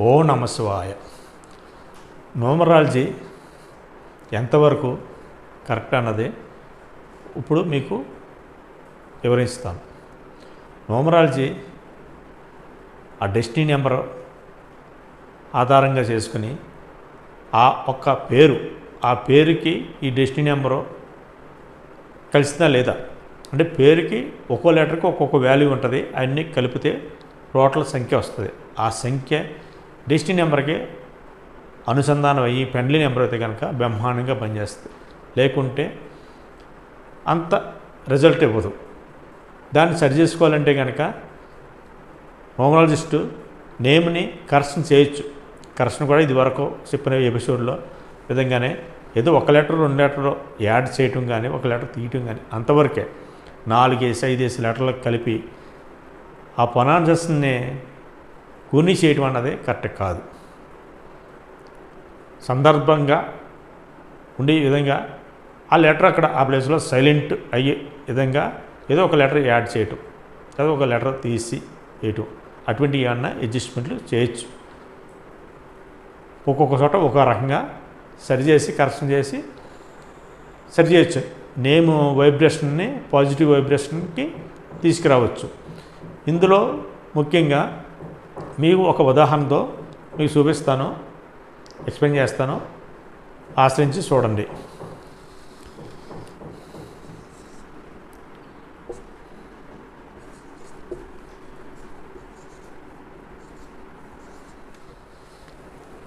ఓ నమశివాయ న్యూమరాలజీ ఎంతవరకు కరెక్ట్ అన్నది ఇప్పుడు మీకు వివరిస్తాను. న్యూమరాలజీ ఆ డెస్టినీ నెంబర్ ఆధారంగా చేసుకుని ఆ ఒక్క పేరు ఆ పేరుకి ఈ డెస్టినీ నెంబరు కలిసిందా లేదా? అంటే పేరుకి ఒక్కో లెటర్కి ఒక్కొక్క వాల్యూ ఉంటుంది అన్నీ కలిపితే టోటల్ సంఖ్య వస్తుంది. ఆ సంఖ్య డెస్టినీ నెంబర్కి అనుసంధానం అయ్యి పెండ్లి నెంబర్ అయితే కనుక బ్రహ్మాండంగా పనిచేస్తుంది. లేకుంటే అంత రిజల్ట్ ఇవ్వదు. దాన్ని సరి చేసుకోవాలంటే కనుక హోమరాలజిస్టు నేమ్ని కరెక్షన్ చేయొచ్చు. కరెక్షన్ కూడా ఇది వరకు చెప్పిన ఎపిసోడ్లో విధంగానే ఏదో ఒక లెటర్ రెండు లెటర్ యాడ్ చేయటం కానీ ఒక లెటర్ తీయటం కానీ అంతవరకే నాలుగేసి ఐదేసి లెటర్లకు కలిపి ఆ పొనాన్సస్ని కూని చేయటం అన్నది కరెక్ట్ కాదు. సందర్భంగా ఉండే విధంగా ఆ లెటర్ అక్కడ ఆ ప్లేస్లో సైలెంట్ అయ్యే విధంగా ఏదో ఒక లెటర్ యాడ్ చేయటం ఏదో ఒక లెటర్ తీసి వేయటం అటువంటి ఏమన్నా అడ్జస్ట్మెంట్లు చేయొచ్చు. ఒక్కొక్క చోట ఒక రకంగా సరిచేసి కరెక్షన్ చేసి సరి చేయొచ్చు. నేమ్ వైబ్రేషన్ని పాజిటివ్ వైబ్రేషన్కి తీసుకురావచ్చు. ఇందులో ముఖ్యంగా మీకు ఒక ఉదాహరణతో మీకు చూపిస్తాను ఎక్స్ప్లెయిన్ చేస్తాను. ఆశ్రయించి చూడండి.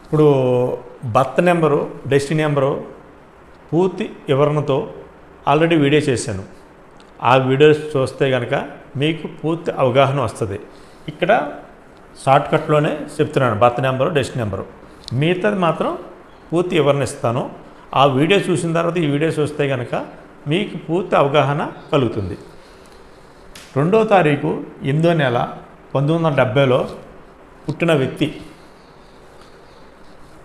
ఇప్పుడు బర్త్ నెంబరు డెస్టినీ నెంబరు పూర్తి వివరణతో ఆల్రెడీ వీడియో చేశాను. ఆ వీడియోస్ చూస్తే కనుక మీకు పూర్తి అవగాహన వస్తుంది. ఇక్కడ షార్ట్కట్లోనే చెప్తున్నాను బర్త్ నెంబరు డెస్ట్ నెంబరు. మిగతాది మాత్రం పూర్తి వివరణ ఇస్తాను. ఆ వీడియో చూసిన తర్వాత ఈ వీడియో చూస్తే కనుక మీకు పూర్తి అవగాహన కలుగుతుంది. రెండో తారీఖు ఎనిమిదో నెల పంతొమ్మిది వందల డెబ్బైలో పుట్టిన వ్యక్తి.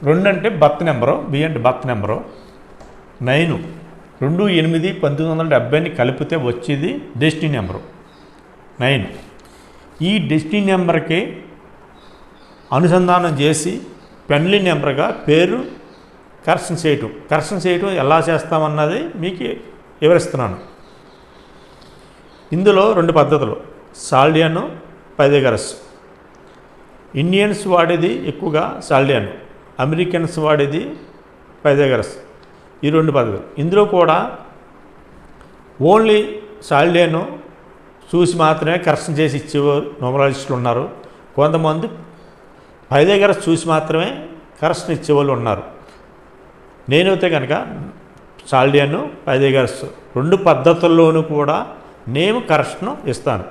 రెండు అంటే బర్త్ నెంబరు బి అంటే బర్త్ నెంబరు. నైను రెండు ఎనిమిది పంతొమ్మిది వందల డెబ్బైని కలిపితే వచ్చేది డెస్టినీ నెంబరు. నైన్ ఈ డెస్టినీ నెంబర్కి అనుసంధానం చేసి పెన్లీ నెంబర్గా పేరు కరెక్షన్ చేయటం. కరెక్షన్ చేయటం ఎలా చేస్తామన్నది మీకు వివరిస్తున్నాను. ఇందులో రెండు పద్ధతులు. సాల్డియన్ పైదగరస్ ఇండియన్స్ వాడేది ఎక్కువగా సాల్డియన్. అమెరికన్స్ వాడేది పైదగరస్ ఈ రెండు పద్ధతులు. ఇందులో కూడా ఓన్లీ సాల్డియాను చూసి మాత్రమే కరెక్షన్ చేసి ఇచ్చేవారు నోమరాలజిస్టులు ఉన్నారు. కొంతమంది పైదగరస్ చూసి మాత్రమే కరెక్షన్ ఇచ్చేవాళ్ళు ఉన్నారు. నేనైతే కనుక సాల్డియాను పైదగరస్ రెండు పద్ధతుల్లోనూ కూడా నేను కరెక్షన్ ఇస్తాను.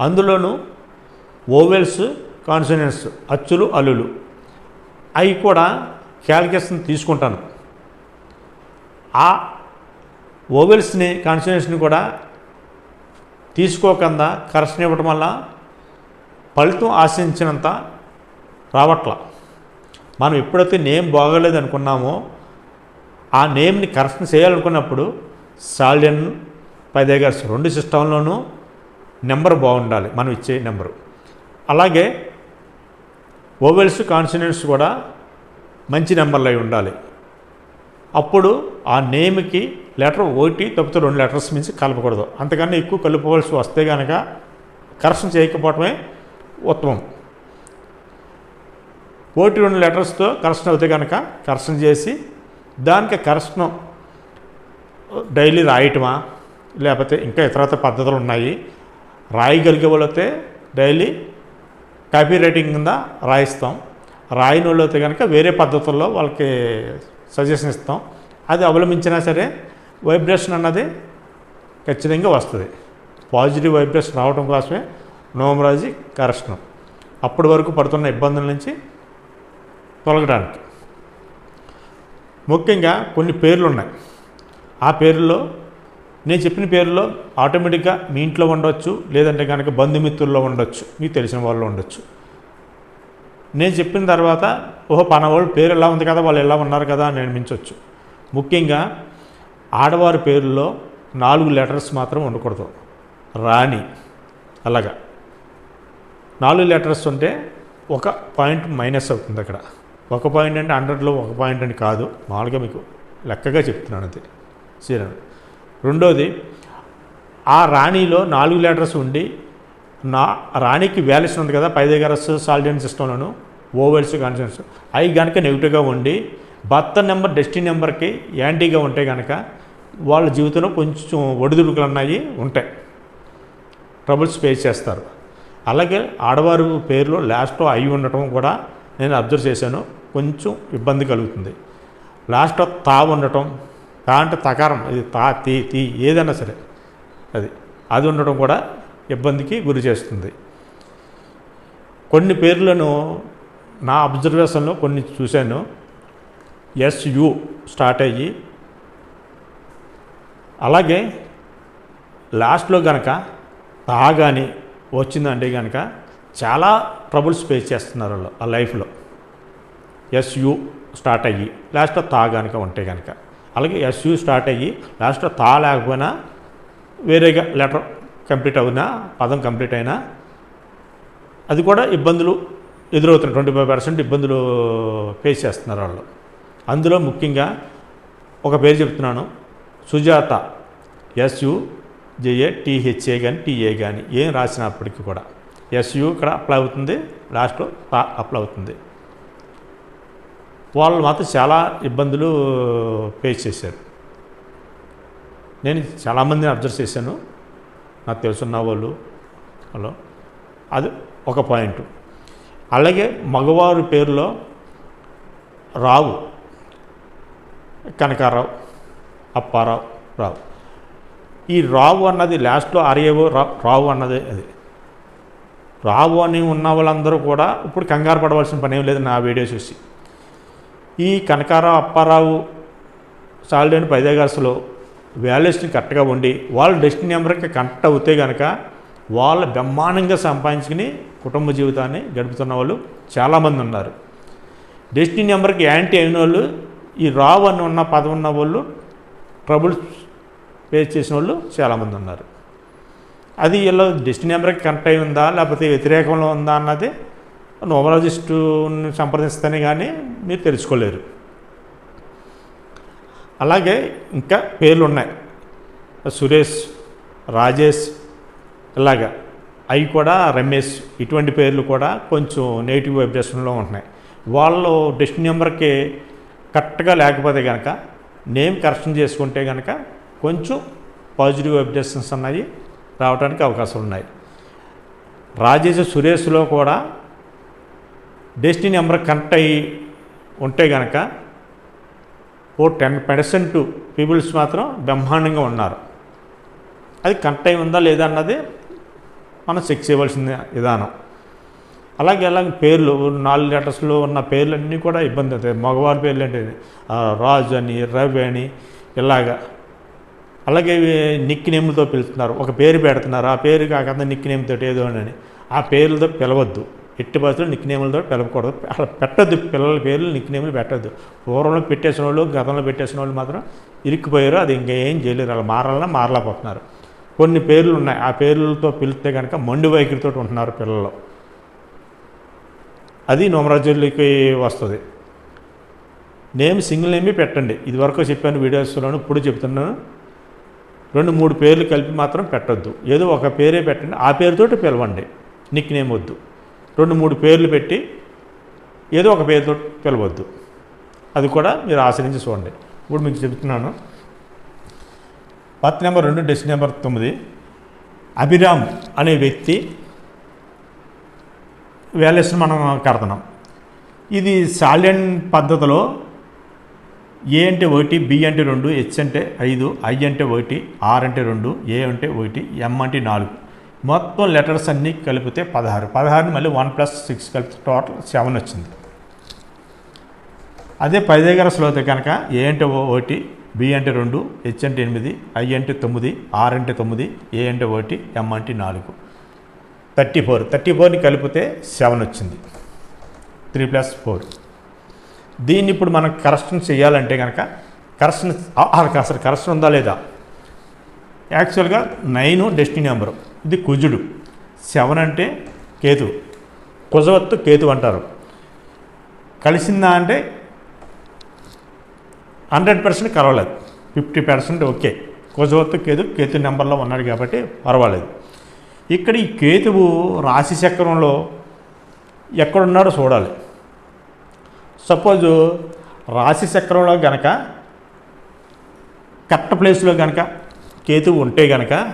అందులోనూ ఓవెల్స్ కాన్సనెంట్స్ అచ్చులు అల్లులు అవి కూడా క్యాలిక్యులేషన్ తీసుకుంటాను. ఆ ఓవెల్స్ని కాన్సన్ట్రేషన్ని కూడా తీసుకోకుండా కరెక్షన్ ఇవ్వటం వల్ల ఫలితం ఆశించినంత రావట్లా. మనం ఎప్పుడైతే నేమ్ బాగోలేదు అనుకున్నామో ఆ నేమ్ని కరెక్షన్ చేయాలనుకున్నప్పుడు సాల్డెన్ పైదేగర్స్ రెండు సిస్టంలోనూ నెంబర్ బాగుండాలి మనం ఇచ్చే నెంబరు. అలాగే ఓవెల్స్ కాన్సినెంట్స్ కూడా మంచి నెంబర్లు అయి ఉండాలి. అప్పుడు ఆ నేమ్కి లెటర్ ఒకటి తప్పితే రెండు లెటర్స్ మించి కలపకూడదు. అంతకన్నా ఎక్కువ కలుపుకోవాల్సి వస్తే కనుక కరెక్షన్ చేయకపోవటమే ఉత్తమం. ఒకటి రెండు లెటర్స్తో కరెక్షన్ అవుతే కనుక కరెక్షన్ చేసి దానికి కరెక్షన్ డైలీ రాయటమా? లేకపోతే ఇంకా ఇతరత పద్ధతులు ఉన్నాయి. రాయగలిగే వాళ్ళైతే డైలీ కాపీ రైటింగ్ కింద రాయిస్తాం. రాయని వాళ్ళు అయితే కనుక వేరే పద్ధతుల్లో వాళ్ళకి సజెషన్ ఇస్తాం. అది అవలంబించినా సరే వైబ్రేషన్ అన్నది ఖచ్చితంగా వస్తుంది. పాజిటివ్ వైబ్రేషన్ రావడం కోసమే నోమరాజీ కరెక్షన్. అప్పటి వరకు పడుతున్న ఇబ్బందుల నుంచి తొలగడానికి. ముఖ్యంగా కొన్ని పేర్లు ఉన్నాయి ఆ పేర్లో నేను చెప్పిన పేర్లో ఆటోమేటిక్గా మీ ఇంట్లో ఉండొచ్చు లేదంటే కనుక బంధుమిత్రుల్లో ఉండొచ్చు మీకు తెలిసిన వాళ్ళు ఉండొచ్చు. నేను చెప్పిన తర్వాత ఓహో పనవాళ్ళు పేరు ఎలా ఉంది కదా వాళ్ళు ఎలా ఉన్నారు కదా అని అనిపించవచ్చు ముఖ్యంగా ఆడవారి పేరులో నాలుగు లెటర్స్ మాత్రం ఉండకూడదు. రాణి అలాగా. నాలుగు లెటర్స్ ఉంటే ఒక పాయింట్ మైనస్ అవుతుంది అక్కడ. ఒక పాయింట్ అంటే హండ్రెడ్లో ఒక పాయింట్ అని కాదు. మామూలుగా మీకు లెక్కగా చెప్తున్నాను అంతే. సరే రెండోది ఆ రాణిలో నాలుగు లెటర్స్ ఉండి నా రాణికి వ్యాల్యూస్ ఉంది కదా పైదేగరస్ సాల్డియన్ సిస్టంలోను ఓవెల్స్ కాన్సెన్స్ అవి కనుక నెగిటివ్గా ఉండి భర్త నెంబర్ డెస్టిన్ నెంబర్కి యాంటీగా ఉంటే కనుక వాళ్ళ జీవితంలో కొంచెం ఒడిదుడుకులు అన్నవి ఉంటాయి. ట్రబుల్స్ ఫేస్ చేస్తారు. అలాగే ఆడవారు పేరులో లాస్ట్లో అయి ఉండటం కూడా నేను అబ్జర్వ్ చేశాను కొంచెం ఇబ్బంది కలుగుతుంది. లాస్ట్లో తా ఉండటం తా అంటే తకారం ఇది తా తీ తీ ఏదైనా సరే అది అది ఉండటం కూడా ఇబ్బందికి గురి చేస్తుంది. కొన్ని పేర్లను నా అబ్జర్వేషన్లో కొన్ని చూశాను. ఎస్యు స్టార్ట్ అయ్యి అలాగే లాస్ట్లో గనక తా కానీ వచ్చిందంటే కనుక చాలా ట్రబుల్స్ ఫేస్ చేస్తున్నారు వాళ్ళు ఆ లైఫ్లో. ఎస్యు స్టార్ట్ అయ్యి లాస్ట్లో తా కనుక ఉంటే కనుక అలాగే ఎస్యు స్టార్ట్ అయ్యి లాస్ట్లో తా లేకపోయినా వేరేగా లెటర్ కంప్లీట్ అవునా పదం కంప్లీట్ అయినా అది కూడా ఇబ్బందులు ఎదురవుతున్నాయి ట్వంటీ ఫైవ్ పర్సెంట్ ఇబ్బందులు ఫేస్ చేస్తున్నారు వాళ్ళు. అందులో ముఖ్యంగా ఒక పేరు చెప్తున్నాను సుజాత ఎస్యు జేఏ టీహెచ్ఏ కానీ టీఏ కానీ ఏం రాసినప్పటికీ కూడా. ఎస్యు ఇక్కడ అప్లై అవుతుంది. లాస్ట్లో పా అప్లై అవుతుంది. వాళ్ళు మాత్రం చాలా ఇబ్బందులు ఫేస్ చేశారు. నేను చాలామందిని అబ్జర్వ్ చేశాను. నాకు తెలుసున్న వాళ్ళు. హలో? అది ఒక పాయింట్ అలాగే మగవారి పేరులో రావు. కనకారావు అప్పారావు రావు. ఈ రావు అన్నది లాస్ట్లో ఆర్యేవో రా రావు అన్నది అది. రావు అని ఉన్న వాళ్ళందరూ కూడా ఇప్పుడు కంగారు పడవలసిన పని ఏం లేదు నా వీడియో చూసి. ఈ కనకారావు అప్పారావు సాలిడేని పైదేగాసులో వాల్యూస్ని కరెక్ట్గా ఉండి వాళ్ళ డెస్టినీ నెంబర్కి కనెక్ట్ అవుతే కనుక వాళ్ళ బ్రహ్మాండంగా సంపాదించుకుని కుటుంబ జీవితాన్ని గడుపుతున్న వాళ్ళు చాలామంది ఉన్నారు. డెస్టినీ నెంబర్కి యాంటీ అయిన వాళ్ళు ఈ రావు అని ఉన్న పదం ఉన్న వాళ్ళు ట్రబుల్ ఫేస్ చేసిన వాళ్ళు చాలామంది ఉన్నారు. అది ఇలా డెస్టినీ నెంబర్కి కనెక్ట్ అయి ఉందా? లేకపోతే వ్యతిరేకంలో ఉందా అన్నది నోమలాజిస్టుని సంప్రదిస్తేనే కానీ మీరు తెలుసుకోలేరు. అలాగే ఇంకా పేర్లు ఉన్నాయి సురేష్ రాజేష్ ఇలాగా. అవి కూడా రమేష్ ఇటువంటి పేర్లు కూడా కొంచెం నెగిటివ్ వైబ్రేషన్లో ఉంటున్నాయి. వాళ్ళు డెస్టినీ నెంబర్కి కరెక్ట్గా లేకపోతే కనుక నేమ్ కరెక్షన్ చేసుకుంటే కనుక కొంచెం పాజిటివ్ వైబ్రేషన్స్ ఉన్నాయి రావడానికి అవకాశాలు ఉన్నాయి రాజేష్ సురేష్లో కూడా డెస్టినీ నెంబర్ కనెక్ట్ అయ్యి ఉంటే కనుక ఓ టెన్ పర్సెంట్ పీపుల్స్ మాత్రం బ్రహ్మాండంగా ఉన్నారు. అది కనెక్ట్ అయి ఉందా లేదా అన్నది మనం చెక్ చేయవలసిన విధానం. అలాగే అలాగే పేర్లు నాలుగు లెటర్స్లో ఉన్న పేర్లు అన్నీ కూడా ఇబ్బంది అవుతాయి. మగవారి పేర్లు అంటే రాజు అని రవి అని ఇలాగా. అలాగే నిక్ నేమ్లతో పిలుస్తున్నారు. ఒక పేరు పెడుతున్నారు. ఆ పేరు కాకుండా నిక్ నేమ్తో ఏదో అని. ఆ పేర్లతో పిలవద్దు. ఎట్టి పరిస్థితులు నిక్ నేములతో పిలవకూడదు. అలా పెట్టద్దు. పిల్లల పేర్లు నిక్ నేములు పెట్టద్దు. పూర్వంలో పెట్టేసిన వాళ్ళు గతంలో పెట్టేసిన వాళ్ళు మాత్రం ఇరుక్కుపోయారు. అది ఇంకేం చేయలేరు. అలా మారాలన్నా మారలేకపోతున్నారు. కొన్ని పేర్లు ఉన్నాయి. ఆ పేర్లతో పిలిస్తే కనుక మండి వైఖరితో ఉంటున్నారు పిల్లలు. అది నోమరాజులకి వస్తుంది. నేమ్ సింగిల్ నేమే పెట్టండి. ఇదివరకు చెప్పాను వీడియోస్లోను ఇప్పుడు చెప్తున్నాను. రెండు మూడు పేర్లు కలిపి మాత్రం పెట్టొద్దు. ఏదో ఒక పేరే పెట్టండి. ఆ పేరుతోటి పిలవండి. నిక్ నేమ్ వద్దు. రెండు మూడు పేర్లు పెట్టి ఏదో ఒక పేరుతో పిలవద్దు. అది కూడా మీరు ఆశ్రయించి చూడండి. ఇప్పుడు మీకు చెప్తున్నాను. పత్ నెంబర్ రెండు డెస్ నెంబర్ తొమ్మిది. అభిరామ్ అనే వ్యక్తి వ్యాల్యూస్ని మనం కడతాం ఇది సాలియన్ పద్ధతిలో ఏ అంటే ఒకటి బి అంటే రెండు హెచ్ అంటే ఐదు ఐ అంటే ఒకటి ఆర్ అంటే రెండు ఏ అంటే ఒకటి ఎం అంటే నాలుగు. మొత్తం లెటర్స్ అన్నీ కలిపితే పదహారు. పదహారుని మళ్ళీ వన్ ప్లస్ సిక్స్ కలిపితే టోటల్ సెవెన్ వచ్చింది. అదే పది దగ్గర అయితే కనుక ఏ అంటే ఓ- ఒకటి బి అంటే రెండు హెచ్ అంటే ఎనిమిది ఐ అంటే తొమ్మిది ఆర్ అంటే తొమ్మిది ఏ అంటే ఒకటి ఎం అంటే నాలుగు. Thirty four. థర్టీ ఫోర్ని కలిపితే సెవెన్ వచ్చింది. Three plus four. దీన్ని ఇప్పుడు మనం కరెక్షన్ చేయాలంటే కనుక కరెక్షన్ అసలు కరెక్షన్ ఉందా లేదా? యాక్చువల్గా నైన్ డెస్టినీ నెంబరు ఇది కుజుడు. సెవెన్ అంటే కేతు కుజవత్తు కేతు అంటారు. కలిసిందా అంటే హండ్రెడ్ పర్సెంట్ కలవలేదు ఫిఫ్టీ పర్సెంట్ ఓకే. కుజవత్తు కేతు కేతు నెంబర్లో ఉన్నాడు కాబట్టి పర్వాలేదు. ఇక్కడ ఈ కేతువు రాశి చక్రంలో ఎక్కడున్నాడో చూడాలి. సపోజు రాశి చక్రంలో గనక కరెక్ట్ ప్లేస్లో గనక కేతువు ఉంటే గనక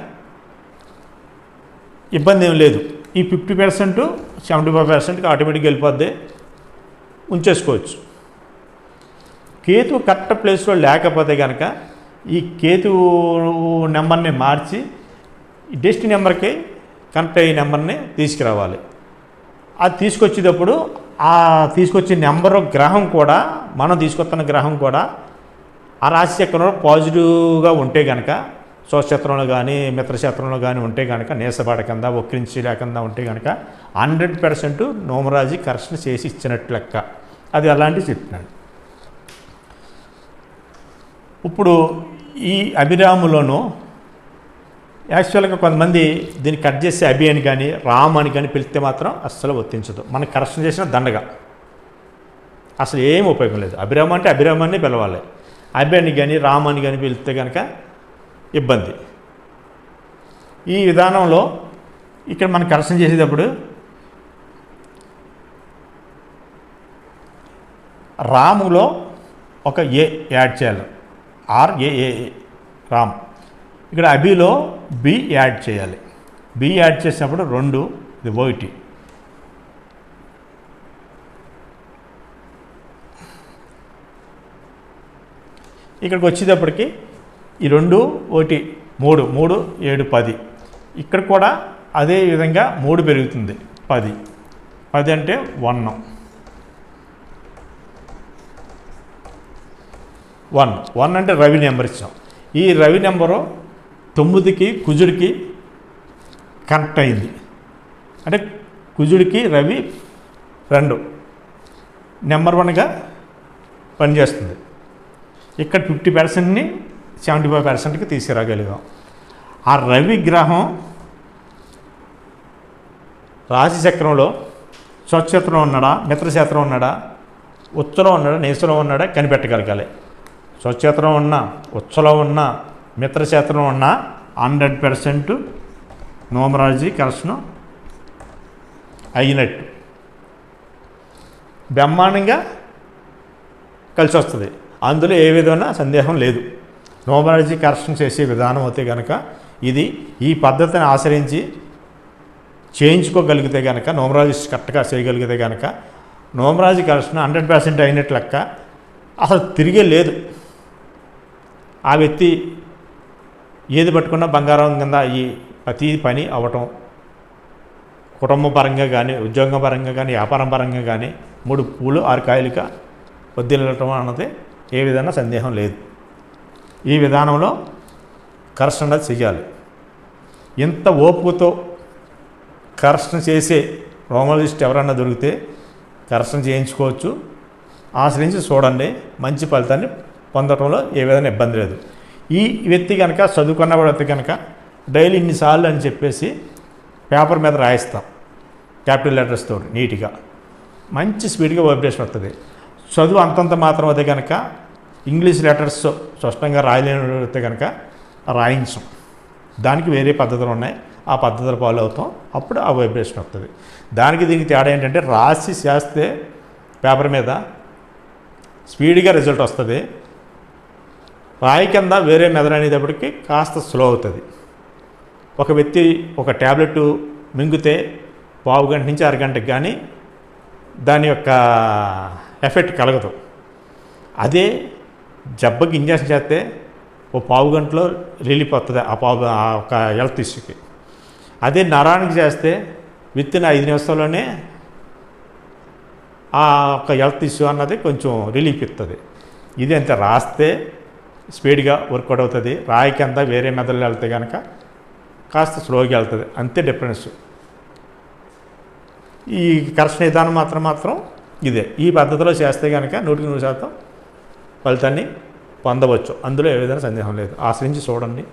ఇబ్బంది ఏం లేదు. ఈ ఫిఫ్టీ పర్సెంట్ సెవెంటీ ఫైవ్ పర్సెంట్కి ఆటోమేటిక్గా వెళ్ళిపోద్ది. ఉంచేసుకోవచ్చు. కేతు కరెక్ట్ ప్లేస్లో లేకపోతే కనుక ఈ కేతు నెంబర్ని మార్చి ఈ డెస్ట్ నెంబర్కి కనెక్ట్ అయ్యే నెంబర్ని తీసుకురావాలి. అది తీసుకొచ్చేటప్పుడు ఆ తీసుకొచ్చే నెంబర్ గ్రహం కూడా మనం తీసుకొస్తున్న గ్రహం కూడా ఆ రాశి చక్రంలో పాజిటివ్గా ఉంటే కనుక స్వక్షేత్రంలో కానీ మిత్రక్షేత్రంలో కానీ ఉంటే కనుక నీసపాట కింద లేకుండా ఉంటే కనుక హండ్రెడ్ పర్సెంట్ నోమరాజీ కరెక్షన్ చేసి ఇచ్చినట్లు లెక్క. అది అలాంటివి చెప్తున్నాడు ఇప్పుడు ఈ అభిరాములోనూ యాక్చువల్గా కొంతమంది దీన్ని కట్ చేసి అభి అని కానీ రామ్ అని కానీ పిలిస్తే మాత్రం అస్సలు వర్తించదు మనం కరెక్షన్ చేసిన దండగ. అసలు ఏం ఉపయోగం లేదు. అభిరామ అంటే అభిరామాన్ని పిలవాలి. అభి అని కానీ రామ్ అని కానీ పిలిస్తే కనుక ఇబ్బంది. ఈ విధానంలో ఇక్కడ మనం కరెక్షన్ చేసేటప్పుడు రాములో ఒక ఏ యాడ్ చేయాలి? R A A Ram. ఇక్కడ అబిలో బి యాడ్ చేయాలి. బి యాడ్ చేసినప్పుడు రెండు ఇది ఒకటి ఇక్కడికి వచ్చేటప్పటికి ఈ రెండు ఒకటి మూడు మూడు ఏడు పది. ఇక్కడ కూడా అదే విధంగా మూడు పెరుగుతుంది పది. పది అంటే వన్. వన్. వన్ అంటే రవి నెంబర్ ఇచ్చాం. ఈ రవి నెంబరు తొమ్మిదికి కుజుడికి కనెక్ట్ అయింది. అంటే కుజుడికి రవి రెండు. నెంబర్ వన్గా పనిచేస్తుంది. ఇక్కడ ఫిఫ్టీ పర్సెంట్ని సెవెంటీ ఫైవ్ పర్సెంట్కి తీసుకురాగలిగాం. ఆ రవి గ్రహం రాశిచక్రంలో స్వచ్ఛత్రం ఉన్నాడా మిత్రక్షేత్రం ఉన్నాడా ఉచ్చలో ఉన్నాడా నేసలో ఉన్నాడా కనిపెట్టగలగాలి. స్వచ్ఛత్రం ఉన్న ఉచ్చలో ఉన్న మిత్రక్షేత్రం ఉన్న హండ్రెడ్ పర్సెంట్ నోమరాజీ కరెక్షన్ అయినట్టు. బ్రహ్మాండంగా కలిసి వస్తుంది. అందులో ఏ విధమైన సందేహం లేదు. నోమరాజీ కరెక్షన్ చేసే విధానం అయితే కనుక ఇది ఈ పద్ధతిని ఆచరించి చేయించుకోగలిగితే కనుక నోమరాజు కరెక్ట్గా చేయగలిగితే కనుక నోమరాజు కరెక్షన్ హండ్రెడ్ పర్సెంట్ అయినట్లు లెక్క అసలు తిరిగే లేదు. ఆ వ్యక్తి ఏది పట్టుకున్నా బంగారం కింద ఈ ప్రతి పని అవ్వటం కుటుంబ పరంగా కానీ ఉద్యోగ పరంగా కానీ వ్యాపారం పరంగా కానీ మూడు పూలు ఆరు కాయలుగా వద్దిల్లటం అన్నది ఏ విధంగా సందేహం లేదు. ఈ విధానంలో కరెక్షన్ అనేది చెయ్యాలి. ఇంత ఓపుతో కరెక్షన్ చేసే రోమలిస్ట్ ఎవరన్నా దొరికితే కరెక్షన్ చేయించుకోవచ్చు. ఆశ్రయించి చూడండి మంచి ఫలితాన్ని పొందడంలో ఏ విధంగా ఇబ్బంది లేదు. ఈ వ్యక్తి కనుక చదువుకున్న వ్యక్తి కనుక డైలీ ఇన్నిసార్లు అని చెప్పేసి పేపర్ మీద రాయిస్తాం. క్యాపిటల్ లెటర్స్ నీట్గా. మంచి స్పీడ్గా వైబ్రేషన్ వస్తుంది చదువు అంతంత మాత్రం అయితే కనుక ఇంగ్లీష్ లెటర్స్ స్పష్టంగా రాయలేనితే కనుక రాయించం. దానికి వేరే పద్ధతులు ఉన్నాయి. ఆ పద్ధతులు ఫాలో అవుతాం. అప్పుడు ఆ వైబ్రేషన్ వస్తుంది దానికి దీనికి తేడా ఏంటంటే రాసి చేస్తే పేపర్ మీద స్పీడ్గా రిజల్ట్ వస్తుంది. రాయి కింద వేరే మెదడు అనేటప్పటికి కాస్త స్లో అవుతుంది. ఒక వ్యక్తి ఒక ట్యాబ్లెట్ మింగితే పావు గంట నుంచి అరగంటకి కానీ దాని యొక్క ఎఫెక్ట్ కలగదు. అదే జబ్బకి ఇంజక్షన్ చేస్తే ఓ పావు గంటలో రిలీఫ్ వస్తుంది ఆ పావు ఆ ఒక హెల్త్ ఇష్యూకి. అదే నరానికి చేస్తే విత్ ఇన్ ఐదు నిమిషాల్లోనే ఆ ఒక హెల్త్ ఇష్యూ అన్నది కొంచెం రిలీఫ్ ఇస్తుంది ఇది అంత రాస్తే స్పీడ్గా వర్కౌట్ అవుతుంది. రాయి కింద వేరే మెదళ్ళు వెళ్తే కనుక కాస్త స్లోగా వెళ్తుంది. అంతే డిఫరెన్స్. ఈ కరెక్షన్ విధానం మాత్రం మాత్రం ఇదే. ఈ పద్ధతిలో చేస్తే కనుక నూటికి నూరు శాతం ఫలితాన్ని పొందవచ్చు. అందులో ఏ విధంగా సందేహం లేదు. ఆశ్రయించి చూడండి.